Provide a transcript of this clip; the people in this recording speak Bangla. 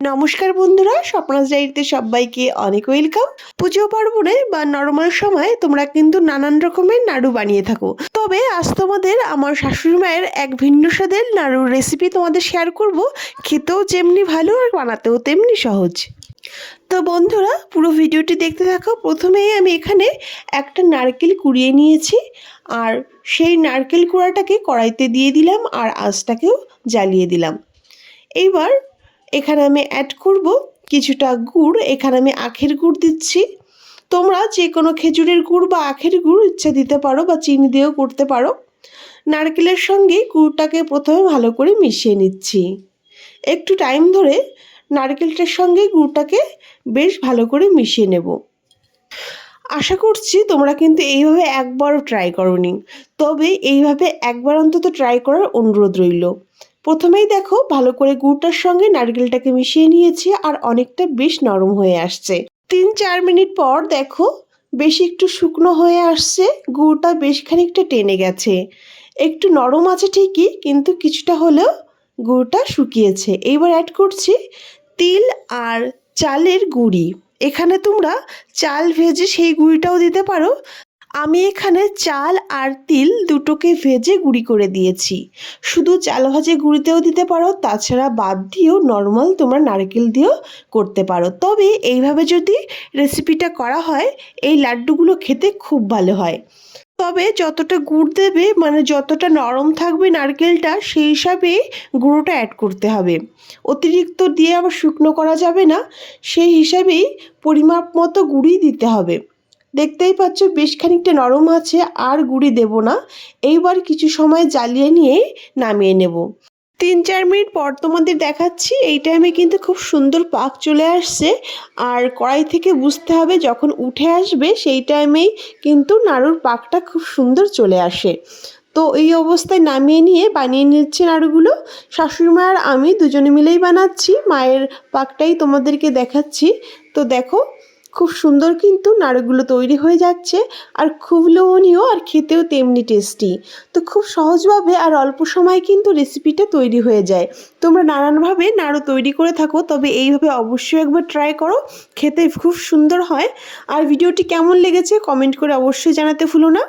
নমস্কার বন্ধুরা, স্বপ্নাস ডায়েরিতে সবাইকে অনেক ওয়েলকাম। পুজো পার্বণে বা নর্মাল সময় তোমরা কিন্তু নানান রকমের নাড়ু বানিয়ে থাকো। তবে আজ তোমাদের আমার শাশুড়ি মায়ের এক ভিন্ন স্বাদের নাড়ুর রেসিপি তোমাদের শেয়ার করব। খেতেও যেমনি ভালো আর বানাতেও তেমনি সহজ। তো বন্ধুরা, পুরো ভিডিওটি দেখতে থাকো। প্রথমেই আমি এখানে একটা নারকেল কুড়িয়ে নিয়েছি। আর সেই নারকেল কুড়াটাকে কড়াইতে দিয়ে দিলাম আর আঁচটাকেও জ্বালিয়ে দিলাম। এইবার এখানে আমি অ্যাড করব কিছুটা গুড়, এখানে আমি আখের গুড় দিচ্ছি। তোমরা যে কোনো খেজুরের গুড় বা আখের গুড় ইচ্ছা দিতে পারো বা চিনি দিয়েও করতে পারো। নারকেলের সঙ্গে গুড়টাকে প্রথমে ভালো করে মিশিয়ে নিচ্ছি। একটু টাইম ধরে নারকেলটার সঙ্গে গুড়টাকে বেশ ভালো করে মিশিয়ে নেব। আশা করছি তোমরা কিন্তু এইভাবে একবারও ট্রাই করনি। তবে এইভাবে একবার অন্তত ট্রাই করার অনুরোধ রইল। প্রথমেই দেখো ভালো করে গুড়টার সঙ্গে নারকেলটাকে মিশিয়ে নিয়েছি আর অনেকটা বেশ নরম হয়ে আসছে। তিন চার মিনিট পর দেখো বেশি একটু শুকনো হয়ে আসছে, গুড়টা বেশ খানিকটা টেনে গেছে। একটু নরম আছে ঠিকই, কিন্তু কিছুটা হলেও গুড়টা শুকিয়েছে। এইবার অ্যাড করছি তিল আর চালের গুঁড়ি। এখানে তোমরা চাল ভেজে সেই গুঁড়িটাও দিতে পারো। আমি এখানে চাল আর তিল দুটোকে ভেজে গুঁড়ি করে দিয়েছি। শুধু চাল ভাজে গুঁড়িতেও দিতে পারো, তাছাড়া বাদ দিয়েও নর্মাল তোমরা নারকেল দিয়েও করতে পারো। তবে এইভাবে যদি রেসিপিটা করা হয়, এই লাড্ডুগুলো খেতে খুব ভালো হয়। তবে যতটা গুড় দেবে মানে যতটা নরম থাকবে নারকেলটা, সেই হিসাবে গুঁড়োটা অ্যাড করতে হবে। অতিরিক্ত দিয়ে আবার শুকনো করা যাবে না, সেই হিসাবেই পরিমাপ মতো গুঁড়ি দিতে হবে। দেখতেই পাচ্ছ বেশ খানিকটা নরম আছে, আর গুঁড়ি দেব না। এইবার কিছু সময় জ্বালিয়ে নিয়ে নামিয়ে নেব। তিন চার মিনিট পর তোমাদের দেখাচ্ছি, এই টাইমে কিন্তু খুব সুন্দর পাক চলে আসছে। আর কড়াই থেকে বুঝতে হবে যখন উঠে আসবে, সেই টাইমেই কিন্তু নাড়ুর পাকটা খুব সুন্দর চলে আসে। তো এই অবস্থায় নামিয়ে নিয়ে বানিয়ে নিচ্ছে নাড়ুগুলো। শাশুড়ি মা আর আমি দুজনে মিলেই বানাচ্ছি, মায়ের পাকটাই তোমাদেরকে দেখাচ্ছি। তো দেখো খুব সুন্দর কিন্তু নাড়ুগুলো তৈরি হয়ে যাচ্ছে আর খুব লোভনীয় আর খেতেও তেমনি টেস্টি তো খুব সহজভাবে আর অল্প সময় কিন্তু রেসিপিটা তৈরি হয়ে যায়। তোমরা নানানভাবে নাড়ু তৈরি করে থাকো, তবে এইভাবে অবশ্যই একবার ট্রাই করো, খেতে খুব সুন্দর হয়। আর ভিডিওটি কেমন লেগেছে কমেন্ট করে অবশ্যই জানাতে ভুলো না।